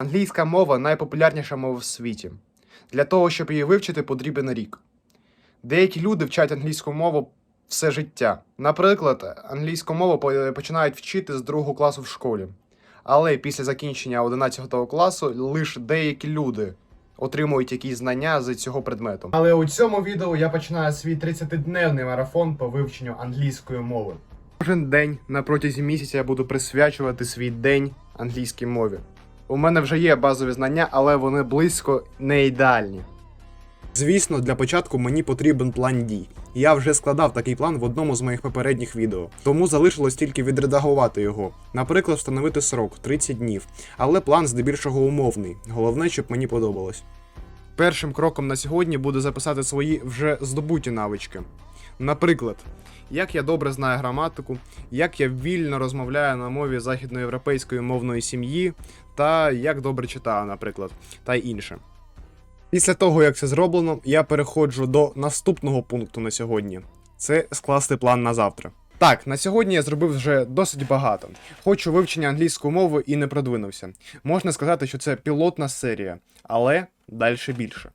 Англійська мова найпопулярніша мова в світі. Для того, щоб її вивчити, потрібен рік. Деякі люди вчать англійську мову все життя. Наприклад, англійську мову починають вчити з другого класу в школі. Але після закінчення 11 класу лише деякі люди отримують якісь знання з цього предмету. Але у цьому відео я починаю свій 30-денний марафон по вивченню англійської мови. Кожен день на протязі місяця я буду присвячувати свій день англійській мові. У мене вже є базові знання, але вони близько не ідеальні. Звісно, для початку мені потрібен план дій. Я вже складав такий план в одному з моїх попередніх відео, тому залишилось тільки відредагувати його. Наприклад, встановити срок 30 днів, але план здебільшого умовний. Головне, щоб мені подобалось. Першим кроком на сьогодні буде записати свої вже здобуті навички. Наприклад, як я добре знаю граматику, як я вільно розмовляю на мові західноєвропейської мовної сім'ї, та як добре читаю, наприклад, та й інше. Після того, як це зроблено, я переходжу до наступного пункту на сьогодні: це скласти план на завтра. Так, на сьогодні я зробив вже досить багато. Хочу вивчення англійської мови і не продвинувся. Можна сказати, що це пілотна серія, але далі більше.